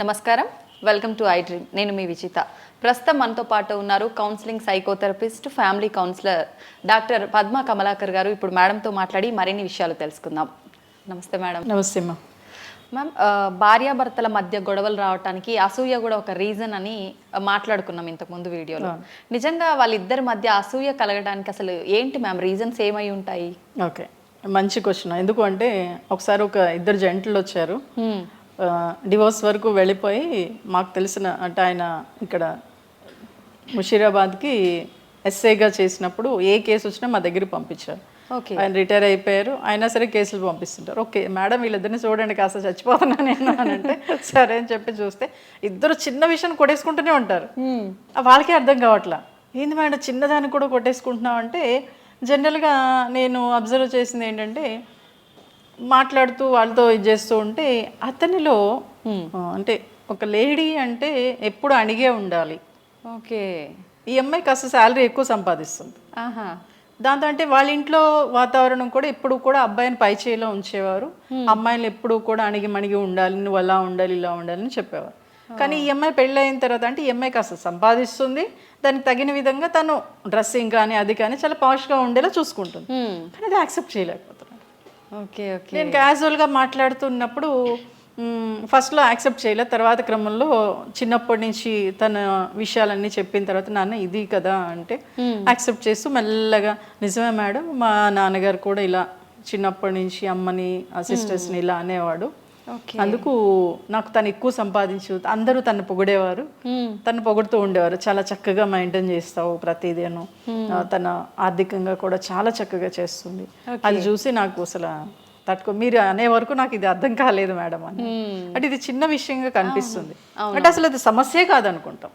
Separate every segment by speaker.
Speaker 1: నమస్కారం. Welcome to I dream నేను మీ విజిత ప్రస్తుతం మనతో పాటు ఉన్నారు counselling psychotherapist family counsellor doctor Padma Kamalakar garu. ఇప్పుడు మేడంతో మాట్లాడి మరిన్ని విషయాలు తెలుసుకుందాం. నమస్తే మేడం.
Speaker 2: నమస్తే
Speaker 1: మ్యామ్. ఆ, భార్యాభర్తల మధ్య గొడవలు రావడానికి అసూయ కూడా ఒక రీజన్ అని మాట్లాడుకున్నాం ఇంతకుముందు వీడియోలో. నిజంగా వాళ్ళిద్దరి మధ్య అసూయ కలగడానికి అసలు ఏంటి మ్యామ్? రీజన్స్ ఏమై ఉంటాయి?
Speaker 2: ఓకే. మంచి క్వశ్చన్ ఎందుకు అంటే ఒకసారి ఒక ఇద్దరు జంటలు వచ్చారు. డివోర్స్ వరకు వెళ్ళిపోయి మాకు తెలిసిన అంటే ఆయన ఇక్కడ ముషీరాబాద్కి ఎస్ఐగా చేసినప్పుడు ఏ కేసు వచ్చినా మా దగ్గరికి పంపించారు.
Speaker 1: ఓకే.
Speaker 2: ఆయన రిటైర్ అయిపోయారు. అయినా సరే కేసులు పంపిస్తుంటారు. ఓకే మేడం వీళ్ళిద్దరిని చూడండి కాస్త చచ్చిపోతున్నా నేను అని అంటే సరే అని చెప్పి చూస్తే ఇద్దరు చిన్న విషయం కొట్టేసుకుంటూనే ఉంటారు. వాళ్ళకే అర్థం కావట్లా. ఏంది మేడం చిన్నదాన్ని కూడా కొట్టేసుకుంటున్నావు అంటే జనరల్గా నేను అబ్జర్వ్ చేసింది ఏంటంటే మాట్లాడుతూ వాళ్ళతో ఇది చేస్తూ ఉంటే అతనిలో అంటే ఒక లేడీ అంటే ఎప్పుడు అణిగే ఉండాలి.
Speaker 1: ఓకే.
Speaker 2: ఈ అమ్మాయి కాస్త శాలరీ ఎక్కువ సంపాదిస్తుంది.
Speaker 1: ఆహా.
Speaker 2: దాంతో అంటే వాళ్ళ ఇంట్లో వాతావరణం కూడా ఎప్పుడు కూడా అబ్బాయిని పై చేయిలో ఉంచేవారు. అమ్మాయిలు ఎప్పుడు కూడా అణిగి మణిగి ఉండాలి నువ్వు అలా ఉండాలి ఇలా ఉండాలి అని చెప్పేవారు. కానీ ఈ అమ్మాయి పెళ్ళి అయిన తర్వాత అంటే ఈ అమ్మాయి కాస్త సంపాదిస్తుంది. దానికి తగిన విధంగా తను డ్రెస్సింగ్ కానీ అది కానీ చాలా పాష్గా ఉండేలా చూసుకుంటుంది. కానీ అది యాక్సెప్ట్ చేయలేకపోతున్నాను
Speaker 1: ఓకే ఓకే.
Speaker 2: నేను క్యాజువల్గా మాట్లాడుతున్నప్పుడు ఫస్ట్లో యాక్సెప్ట్ చేయలేదు తర్వాత క్రమంలో చిన్నప్పటి నుంచి తన విషయాలన్నీ చెప్పిన తర్వాత నాన్న ఇది కదా అంటే యాక్సెప్ట్ చేస్తూ మెల్లగా నిజమే మేడం మా నాన్నగారు కూడా ఇలా చిన్నప్పటి నుంచి అమ్మని ఆ సిస్టర్స్ని ఇలా అనేవాడు. అందుకు నాకు తను ఎక్కువ సంపాదించు అందరూ తను పొగిడేవారు. తను పొగుడుతూ ఉండేవారు. చాలా చక్కగా మెయింటైన్ చేస్తావు ప్రతిదేను. తన ఆర్థికంగా కూడా చాలా చక్కగా చేస్తుంది. అది చూసి నాకు అసలు తట్టుకో మీరు అనే వరకు నాకు ఇది అర్థం కాలేదు మేడం అని. అంటే ఇది చిన్న విషయంగా కనిపిస్తుంది. అంటే అసలు అది సమస్యే కాదనుకుంటాం.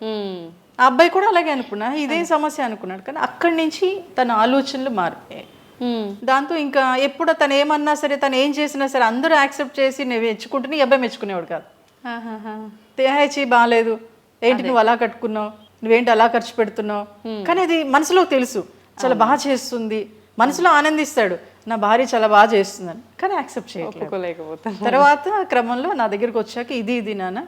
Speaker 2: ఆ అబ్బాయి కూడా అలాగే అనుకున్నా. ఇదే సమస్య అనుకున్నాడు. కానీ అక్కడి నుంచి తన ఆలోచనలు మారిపోయాయి. దాంతో ఇంకా ఎప్పుడు తను ఏమన్నా సరే తను ఏం చేసినా సరే అందరూ యాక్సెప్ట్ చేసి నేను మెచ్చుకుంటున్నా ఈ అబ్బాయి మెచ్చుకునేవాడు కాదు. తేహాచి బాగాలేదు ఏంటి నువ్వు అలా కట్టుకున్నావు? నువ్వేంటి అలా ఖర్చు పెడుతున్నావు? కానీ అది మనసులో తెలుసు. చాలా బాగా చేస్తుంది. మనసులో ఆనందిస్తాడు. నా భార్య చాలా బాగా చేస్తుందని. కానీ యాక్సెప్ట్ చేయట్లేదు.
Speaker 1: ఒప్పుకోలేకపోతాను
Speaker 2: తర్వాత క్రమంలో నా దగ్గరికి వచ్చాక ఇది ఇది నాన్న.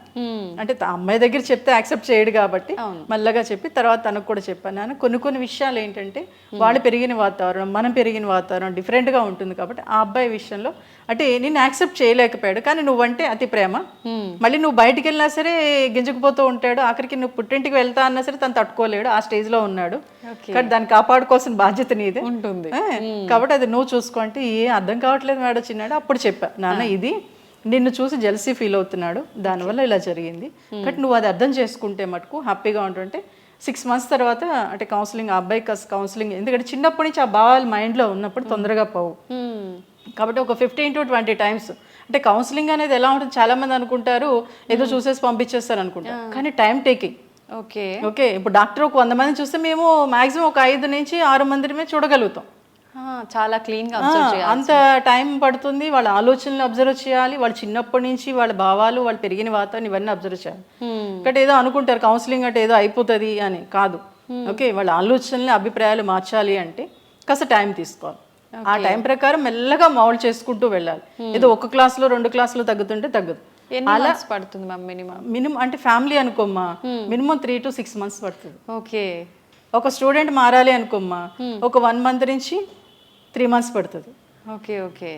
Speaker 2: అంటే అమ్మాయి దగ్గర చెప్తే యాక్సెప్ట్ చేయడు కాబట్టి మళ్ళగా చెప్పి తర్వాత తనకు కూడా చెప్పాను. నాన్న కొన్ని కొన్ని విషయాలు ఏంటంటే వాళ్ళు పెరిగిన వాతావరణం మనం పెరిగిన వాతావరణం డిఫరెంట్గా ఉంటుంది కాబట్టి ఆ అబ్బాయి విషయంలో అంటే నేను యాక్సెప్ట్ చేయలేకపోయాడు. కానీ నువ్వంటే అతి ప్రేమ. మళ్ళీ నువ్వు బయటికి వెళ్ళినా సరే గింజుకుపోతూ ఉంటాడు. ఆఖరికి నువ్వు పుట్టింటికి వెళ్తా అన్నా సరే తను తట్టుకోలేడు. ఆ స్టేజ్లో ఉన్నాడు. కానీ దాన్ని కాపాడుకోవాల్సిన బాధ్యత నీదే.
Speaker 1: ఉంటుంది.
Speaker 2: కాబట్టి అది నువ్వు చూసుకో అంటే ఏ అర్థం కావట్లేదు మేడం చిన్నాడు. అప్పుడు చెప్పా నాన్న ఇది నిన్ను చూసి జెల్సీ ఫీల్ అవుతున్నాడు. దానివల్ల ఇలా జరిగింది. బట్ నువ్వు అది అర్థం చేసుకుంటే మటుకు హ్యాపీగా ఉంటుంటే సిక్స్ మంత్స్ తర్వాత అంటే కౌన్సిలింగ్ ఆ అబ్బాయి కౌన్సిలింగ్ ఎందుకంటే చిన్నప్పటి నుంచి ఆ భావాలు మైండ్లో ఉన్నప్పుడు తొందరగా పోవు. కాబట్టి ఒక ఫిఫ్టీన్ టు ట్వంటీ టైమ్స్ అంటే కౌన్సిలింగ్ అనేది ఎలా ఉంటుంది? చాలా మంది అనుకుంటారు ఏదో చూసేసి పంపించేస్తారు అనుకుంటారు కానీ టైం టేకింగ్
Speaker 1: ఓకే.
Speaker 2: ఓకే ఇప్పుడు డాక్టర్ ఒక వంద మంది చూస్తే మేము మాక్సిమం ఒక ఐదు నుంచి ఆరు మందిమే చూడగలుగుతాం.
Speaker 1: చాలా క్లీన్గా
Speaker 2: ఆ, అంత టైం పడుతుంది వాళ్ళ ఆలోచనలు అబ్జర్వ్ చేయాలి వాళ్ళు చిన్నప్పటి నుంచి వాళ్ళ భావాలు వాళ్ళు పెరిగిన వాతావరణం ఇవన్నీ అబ్జర్వ్ చేయాలి. ఇక్కడ ఏదో అనుకుంటారు కౌన్సిలింగ్ అంటే ఏదో అయిపోతుంది అని కాదు. ఓకే వాళ్ళ ఆలోచనల్ని అభిప్రాయాలు మార్చాలి అంటే కాస్త టైం తీసుకోవాలి. ఆ టైం ప్రకారం మెల్లగా మౌల్డ్ చేసుకుంటూ వెళ్ళాలి. ఏదో ఒక క్లాస్లో రెండు క్లాసులు తగ్గుతుంటే తగ్గదు.
Speaker 1: మంత్స్ పడుతుంది మ్యామ్ మినిమం?
Speaker 2: మినిమం అంటే family అనుకోమ్మా. Minimum three to six months పడుతుంది.
Speaker 1: ఓకే.
Speaker 2: ఒక స్టూడెంట్ మారాలి అనుకోమ్మా. ఒక వన్ మంత్ నుంచి త్రీ మంత్స్ పడుతుంది.
Speaker 1: Okay okay.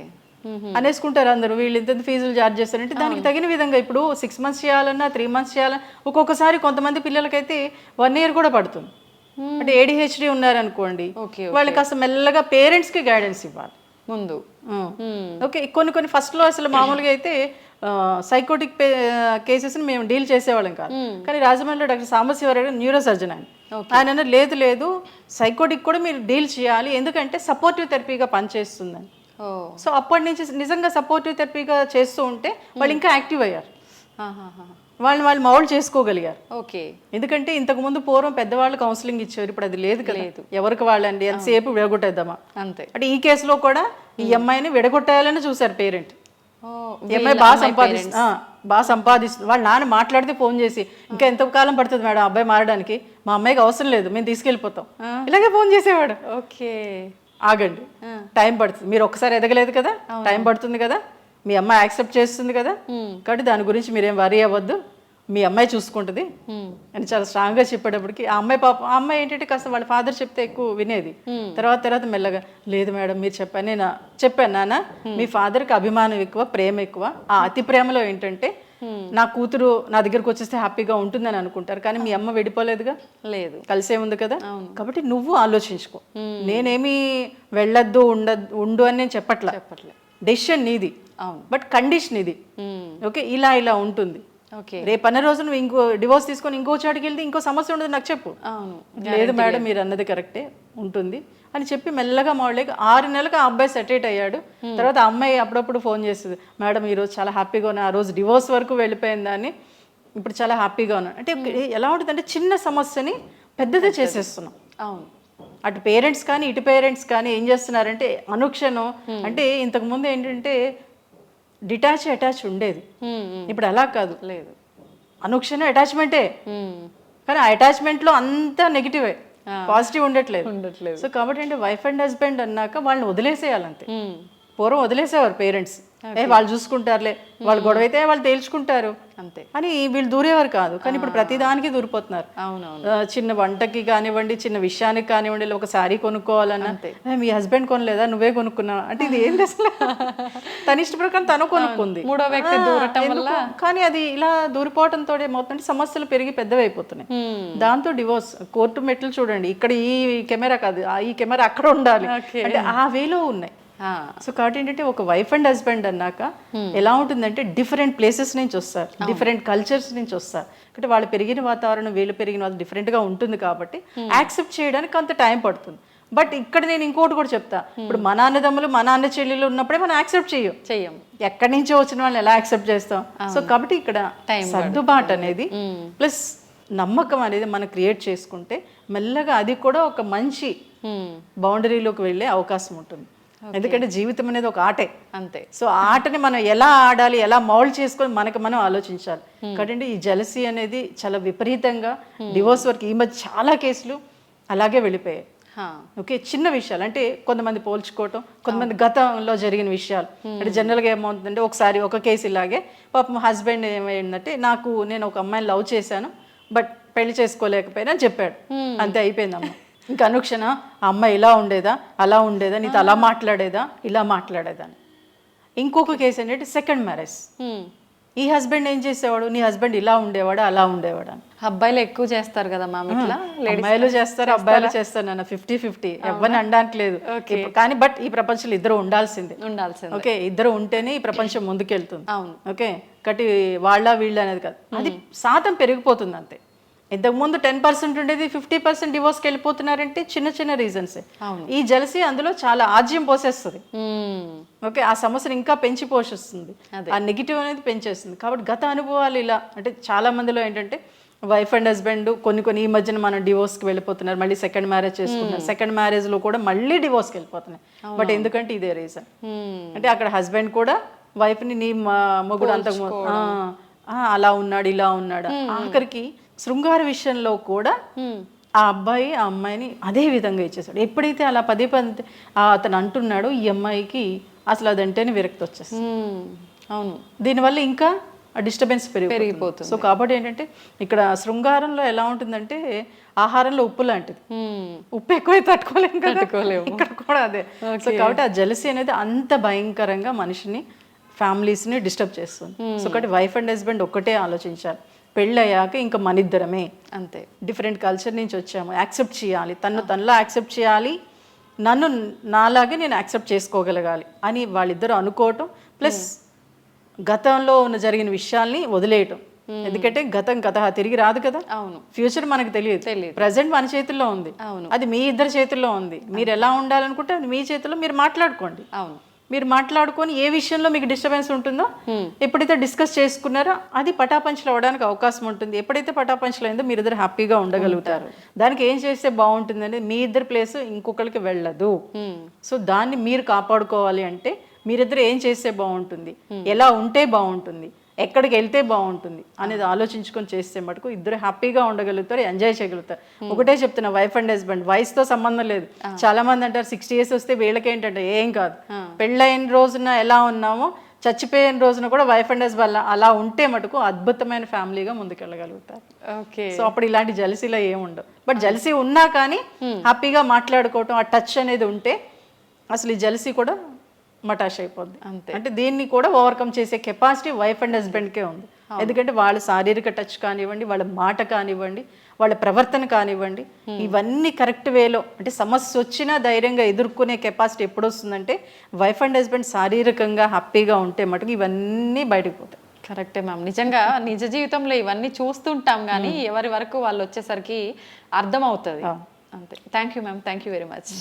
Speaker 2: అనేసుకుంటారు అందరూ. వీళ్ళు ఇంత ఫీజులు చార్జ్ చేస్తారంటే దానికి తగిన విధంగా ఇప్పుడు సిక్స్ మంత్స్ చేయాలన్నా త్రీ మంత్స్ చేయాలన్నా ఒక్కొక్కసారి కొంతమంది పిల్లలకైతే వన్ ఇయర్ కూడా పడుతుంది. అంటే ఏడిహెచ్డి ఉన్నారనుకోండి వాళ్ళకి అసలు మెల్లగా పేరెంట్స్కి గైడెన్స్ ఇవ్వాలి.
Speaker 1: ముందు.
Speaker 2: ఓకే కొన్ని కొన్ని ఫస్ట్లో అసలు మామూలుగా అయితే సైకోటిక్ కేసెస్ని మేము డీల్ చేసేవాళ్ళం కాదు. కానీ రాజమండ్రిలో డాక్టర్ సాంబశివరావు న్యూరో సర్జన్ ఆయన. ఆయన లేదు లేదు సైకోటిక్ కూడా మీరు డీల్ చేయాలి ఎందుకంటే సపోర్టివ్ థెరపీగా పనిచేస్తుందని. సో అప్పటి నుంచి నిజంగా సపోర్టివ్ థెరపీగా చేస్తూ ఉంటే వాళ్ళు ఇంకా యాక్టివ్ అయ్యారు. వాళ్ళని వాళ్ళు మౌల్డ్ చేసుకోగలిగారు.
Speaker 1: ఓకే.
Speaker 2: ఎందుకంటే ఇంతకు ముందు పూర్వం పెద్దవాళ్ళు కౌన్సిలింగ్ ఇచ్చారు ఇప్పుడు అది లేదు కదా. ఎవరికి వాళ్ళండి? ఎంతసేపు విడగొట్టేద్దామా?
Speaker 1: అంతే.
Speaker 2: అంటే ఈ కేసులో కూడా ఈ అమ్మాయిని విడగొట్టాలని చూశారు పేరెంట్. ఈ అమ్మాయి బాగా సంపాదిస్తుంది బాగా సంపాదిస్తుంది వాళ్ళ నాన్న మాట్లాడితే ఫోన్ చేసి ఇంకా ఎంత కాలం పడుతుంది మేడం అబ్బాయి మారడానికి? మా అమ్మాయికి అవసరం లేదు మేము తీసుకెళ్ళిపోతాం. ఇలాగే ఫోన్ చేసేవాడు.
Speaker 1: ఓకే.
Speaker 2: ఆగండి. టైం పడుతుంది. మీరు ఒక్కసారి ఎదగలేదు కదా? టైం పడుతుంది కదా? మీ అమ్మాయి యాక్సెప్ట్ చేస్తుంది కదా? కాబట్టి దాని గురించి మీరేం వరీ అవ్వద్దు. మీ అమ్మాయి చూసుకుంటుంది. అని చాలా స్ట్రాంగ్గా చెప్పేటప్పటికి ఆ అమ్మాయి పాప ఆ అమ్మాయి ఏంటంటే కాస్త వాళ్ళ ఫాదర్ చెప్తే ఎక్కువ వినేది. తర్వాత తర్వాత మెల్లగా లేదు మేడం మీరు చెప్పాను నేను చెప్పాను నాన్న మీ father కి అభిమానం ఎక్కువ ప్రేమ ఎక్కువ. ఆ అతి ప్రేమలో ఏంటంటే నా కూతురు నా దగ్గరకు వచ్చేస్తే హ్యాపీగా ఉంటుందని అనుకుంటారు. కానీ మీ అమ్మ విడిపోలేదుగా?
Speaker 1: లేదు.
Speaker 2: కలిసే ఉంది కదా? కాబట్టి నువ్వు ఆలోచించుకో. నేనేమి వెళ్ళొద్దు ఉండద్దు ఉండు అని నేను చెప్పట్లా.
Speaker 1: చెప్పట్లే.
Speaker 2: డెసిషన్ నీది. బట్ కండిషన్ ఇది. ఓకే ఇలా ఇలా ఉంటుంది.
Speaker 1: ఓకే
Speaker 2: రేపు అన్న రోజు నువ్వు ఇంకో డివోర్స్ తీసుకొని ఇంకో చోటుకి వెళ్తే ఇంకో సమస్య ఉండదు నాకు చెప్పు.
Speaker 1: అవును
Speaker 2: లేదు మేడం మీరు అన్నది కరెక్టే ఉంటుంది. అని చెప్పి మెల్లగా మాడలేక ఆరు నెలలకు ఆ అబ్బాయి సెటరేట్ అయ్యాడు. తర్వాత ఆ అమ్మాయి అప్పుడప్పుడు ఫోన్ చేస్తుంది మేడం ఈరోజు చాలా హ్యాపీగా ఉన్నా ఆ రోజు డివోర్స్ వరకు వెళ్ళిపోయింది అని. ఇప్పుడు చాలా హ్యాపీగా ఉన్నాను అంటే ఎలా ఉంటుందంటే చిన్న సమస్యని పెద్దదే చేసేస్తున్నాం.
Speaker 1: అవును.
Speaker 2: అటు పేరెంట్స్ కానీ ఇటు పేరెంట్స్ కానీ ఏం చేస్తున్నారంటే అనుక్షణం అంటే ఇంతకు ముందు ఏంటంటే డిటాచ్ అటాచ్ ఉండేది. ఇప్పుడు అలా కాదు.
Speaker 1: లేదు.
Speaker 2: అనుక్షణం అటాచ్మెంటే. కానీ ఆ అటాచ్మెంట్లో అంతా నెగిటివే. పాజిటివ్ ఉండట్లేదు.
Speaker 1: ఉండట్లేదు.
Speaker 2: సో కాబట్టి అంటే వైఫ్ అండ్ హస్బెండ్ అన్నాక వాళ్ళని వదిలేసేయాలంతే. పూర్వం వదిలేసేవారు పేరెంట్స్. ఏ వాళ్ళు చూసుకుంటారులే. వాళ్ళు గొడవ అయితే వాళ్ళు తేల్చుకుంటారు.
Speaker 1: అంతే.
Speaker 2: అని వీళ్ళు దూరేవారు కాదు. కానీ ఇప్పుడు ప్రతిదానికి దూరిపోతున్నారు. చిన్న వంటకి కానివ్వండి చిన్న విషయానికి కానివ్వండి ఒక శారీ కొనుక్కోవాలన్నా "ఏ, మీ హస్బెండ్ కొనలేదా? నువ్వే కొనుక్కున్నావు? అంటే ఇది ఏంటి అసలు? తన ఇష్ట ప్రకారం తను కొనుక్కుంది.
Speaker 1: మూడో వ్యక్తి దూరటం
Speaker 2: ఎందుకు? కానీ అది ఇలా దూరిపోవడంతో ఏమవుతుందంటే సమస్యలు పెరిగి పెద్దవైపోతున్నాయి. దాంతో డివోర్స్ కోర్టు మెట్లు చూడండి. ఇక్కడ ఈ కెమెరా కాదు ఈ కెమెరా అక్కడ ఉండాలి. అంటే ఆ వేలో ఉన్నాయి. సో కాబట్టి ఏంటంటే ఒక వైఫ్ అండ్ హస్బెండ్ అన్నాక ఎలా ఉంటుందంటే డిఫరెంట్ ప్లేసెస్ నుంచి వస్తారు. డిఫరెంట్ కల్చర్స్ నుంచి వస్తారు. అంటే వాళ్ళు పెరిగిన వాతావరణం వీళ్ళు పెరిగిన వాతావరణం different గా ఉంటుంది కాబట్టి యాక్సెప్ట్ చేయడానికి కొంత టైం పడుతుంది. బట్ ఇక్కడ నేను ఇంకోటి కూడా చెప్తా. ఇప్పుడు మా నాన్నదమ్ములు మా నాన్న చెల్లెలు ఉన్నప్పుడే మనం యాక్సెప్ట్ చెయ్యం.
Speaker 1: చెయ్యం.
Speaker 2: ఎక్కడి నుంచో వచ్చిన వాళ్ళని ఎలా యాక్సెప్ట్ చేస్తాం? సో కాబట్టి ఇక్కడ సర్దుబాటు అనేది ప్లస్ నమ్మకం అనేది మనం క్రియేట్ చేసుకుంటే మెల్లగా అది కూడా ఒక మంచి. బౌండరీలోకి వెళ్ళే అవకాశం ఉంటుంది. ఎందుకంటే జీవితం అనేది ఒక ఆటే.
Speaker 1: అంతే.
Speaker 2: సో ఆ ఆటని మనం ఎలా ఆడాలి ఎలా మౌల్డ్ చేసుకొని మనకు మనం ఆలోచించాలి. కాబట్టి ఈ జలసీ అనేది చాలా విపరీతంగా డివోర్స్ వరకు ఈ మధ్య చాలా కేసులు అలాగే వెళ్ళిపోయాయి. ఓకే చిన్న విషయాలు. అంటే కొంతమంది పోల్చుకోవటం కొంతమంది గతంలో జరిగిన విషయాలు. అంటే జనరల్గా ఏమవుతుందంటే ఒకసారి ఒక కేసు ఇలాగే పాపం హస్బెండ్ ఏమైందంటే నాకు నేను ఒక అమ్మాయిని లవ్ చేశాను బట్ పెళ్ళి చేసుకోలేకపోయినా చెప్పాడు. అంతే అయిపోయింది అమ్మ ఇంకా అనుక్షణ ఆ అమ్మాయి ఇలా ఉండేదా? అలా ఉండేదా? నీతో అలా మాట్లాడేదా? ఇలా మాట్లాడేదా? అని. ఇంకొక కేసు ఏంటంటే సెకండ్ మ్యారేజ్. ఈ హస్బెండ్ ఏం చేసేవాడు? నీ హస్బెండ్ ఇలా ఉండేవాడు? అలా ఉండేవాడు? అని
Speaker 1: అబ్బాయిలు ఎక్కువ చేస్తారు కదా మ్యామ్ ఇట్లా?
Speaker 2: అమ్మాయిలు చేస్తారు? అబ్బాయిలు చేస్తారు నాన్న. Fifty fifty. ఎవరిని అనడానికి లేదు. కానీ బట్ ఈ ప్రపంచంలో ఇద్దరు ఉండాల్సిందే.
Speaker 1: ఉండాల్సింది.
Speaker 2: ఓకే ఇద్దరు ఉంటేనే ఈ ప్రపంచం ముందుకెళ్తుంది.
Speaker 1: అవును.
Speaker 2: ఓకే కట్టి వాళ్ళ వీళ్ళ అనేది కాదు. అది శాతం పెరిగిపోతుంది అంతే. ఇంతకుముందు టెన్ పర్సెంట్ ఉండేది ఫిఫ్టీ పర్సెంట్ డివోర్స్కి వెళ్ళిపోతున్నారంటే చిన్న చిన్న రీజన్సే. ఈ జలసి అందులో చాలా ఆజ్యం పోసేస్తుంది. ఓకే ఆ సమస్యను ఇంకా పెంచి పోషిస్తుంది. ఆ నెగిటివ్ అనేది పెంచేస్తుంది. కాబట్టి గత అనుభవాలు ఇలా అంటే చాలా మందిలో ఏంటంటే వైఫ్ అండ్ హస్బెండ్ కొన్ని కొన్ని ఈ మధ్యన మనం డివోర్స్కి వెళ్ళిపోతున్నారు మళ్ళీ సెకండ్ మ్యారేజ్ చేసుకుంటున్నారు సెకండ్ మ్యారేజ్లో కూడా మళ్ళీ డివోర్స్కి వెళ్ళిపోతున్నాయి. బట్ ఎందుకంటే ఇదే రీజన్
Speaker 1: మ్మ్.
Speaker 2: అంటే అక్కడ హస్బెండ్ కూడా వైఫ్ని నీ మొగుడు అంత అలా ఉన్నాడు ఇలా ఉన్నాడు. ఆఖరికి శృంగార విషయంలో కూడా
Speaker 1: మ్మ్.
Speaker 2: ఆ అబ్బాయి ఆ అమ్మాయిని అదే విధంగా ఇచ్చేసాడు. ఎప్పుడైతే అలా పదే పదే అతను అంటున్నాడో ఈ అమ్మాయికి అసలు అదంటేనే విరక్తి వచ్చేస్తుంది.
Speaker 1: మ్మ్. అవును.
Speaker 2: దీనివల్ల ఇంకా డిస్టర్బెన్స్ పెరిగిపోతుంది.
Speaker 1: పెరిగిపోతుంది.
Speaker 2: సో కాబట్టి ఏంటంటే ఇక్కడ శృంగారంలో ఎలా ఉంటుందంటే ఆహారంలో ఉప్పు లాంటిది. ఉప్పు ఎక్కువ తట్టుకోలేము
Speaker 1: తట్టుకోలేము.
Speaker 2: ఇక్కడ కూడా అదే. సో కాబట్టి ఆ జలసీ అనేది అంత భయంకరంగా మనిషిని ఫ్యామిలీస్ని డిస్టర్బ్ చేస్తుంది. సో కాబట్టి వైఫ్ అండ్ హస్బెండ్ ఒక్కటే ఆలోచించాలి. పెళ్ళయ్యాక ఇంకా మనిద్దరమే.
Speaker 1: అంతే.
Speaker 2: డిఫరెంట్ కల్చర్ నుంచి వచ్చాము. యాక్సెప్ట్ చేయాలి. తను తనలో యాక్సెప్ట్ చేయాలి. నన్ను నాలాగే నేను యాక్సెప్ట్ చేసుకోగలగాలి అని వాళ్ళిద్దరూ అనుకోవటం ప్లస్ గతంలో ఉన్న జరిగిన విషయాల్ని వదిలేయటం. ఎందుకంటే గతం గత తిరిగి రాదు కదా.
Speaker 1: అవును.
Speaker 2: ఫ్యూచర్ మనకు తెలియదు.
Speaker 1: తెలియదు.
Speaker 2: ప్రజెంట్ మన చేతుల్లో ఉంది.
Speaker 1: అవును.
Speaker 2: అది మీ ఇద్దరి చేతుల్లో ఉంది. మీరు ఎలా ఉండాలనుకుంటే అది మీ చేతుల్లో మీరు మాట్లాడుకోండి.
Speaker 1: అవును.
Speaker 2: మీరు మాట్లాడుకొని ఏ విషయంలో మీకు డిస్టర్బెన్స్ ఉంటుందో ఎప్పుడైతే డిస్కస్ చేసుకున్నారో అది పటాపంచలు అవ్వడానికి అవకాశం ఉంటుంది. ఎప్పుడైతే పటాపంచలు అయిందో మీరు ఇద్దరు హ్యాపీగా ఉండగలుగుతారు. దానికి ఏం చేస్తే బాగుంటుంది అనేది మీ ఇద్దరు ప్లేస్ ఇంకొకరికి వెళ్ళదు. సో దాన్ని మీరు కాపాడుకోవాలి అంటే మీరిద్దరు ఏం చేస్తే బాగుంటుంది? ఎలా ఉంటే బాగుంటుంది? ఎక్కడికి వెళ్తే బాగుంటుంది అనేది ఆలోచించుకొని చేస్తే మటుకు ఇద్దరు హ్యాపీగా ఉండగలుగుతారు ఎంజాయ్ చేయగలుగుతారు. ఒకటే చెప్తున్నా వైఫ్ అండ్ హస్బెండ్ వయసుతో సంబంధం లేదు. చాలా మంది అంటారు సిక్స్టీ ఇయర్స్ వస్తే వీళ్ళకి ఏంటంటే ఏం కాదు. పెళ్ళైన రోజున ఎలా ఉన్నామో చచ్చిపోయిన రోజున కూడా వైఫ్ అండ్ హస్బెండ్ అలా ఉంటే మటుకు అద్భుతమైన ఫ్యామిలీగా ముందుకెళ్ళగలుగుతారు.
Speaker 1: ఓకే.
Speaker 2: సో అప్పుడు ఇలాంటి జలసీలో ఏముండవు బట్ జలసీ ఉన్నా కానీ హ్యాపీగా మాట్లాడుకోవటం ఆ టచ్ అనేది ఉంటే అసలు ఈ జలసీ కూడా మటాష్ అయిపోద్ది.
Speaker 1: అంతే.
Speaker 2: అంటే దీన్ని కూడా ఓవర్కమ్ చేసే కెపాసిటీ వైఫ్ అండ్ హస్బెండ్కే ఉంది. ఎందుకంటే వాళ్ళ శారీరక టచ్ కానివ్వండి వాళ్ళ మాట కానివ్వండి వాళ్ళ ప్రవర్తన కానివ్వండి ఇవన్నీ కరెక్ట్ వేలో అంటే సమస్య వచ్చినా ధైర్యంగా ఎదుర్కొనే కెపాసిటీ ఎప్పుడు వస్తుందంటే వైఫ్ అండ్ హస్బెండ్ శారీరకంగా హ్యాపీగా ఉంటే మటుకు ఇవన్నీ బయటకు పోతాయి.
Speaker 1: కరెక్టే మ్యామ్. నిజంగా నిజ జీవితంలో ఇవన్నీ చూస్తుంటాం కానీ ఎవరి వరకు వాళ్ళు వచ్చేసరికి అర్థం అవుతుంది అంతే. Thank you ma'am thank you very much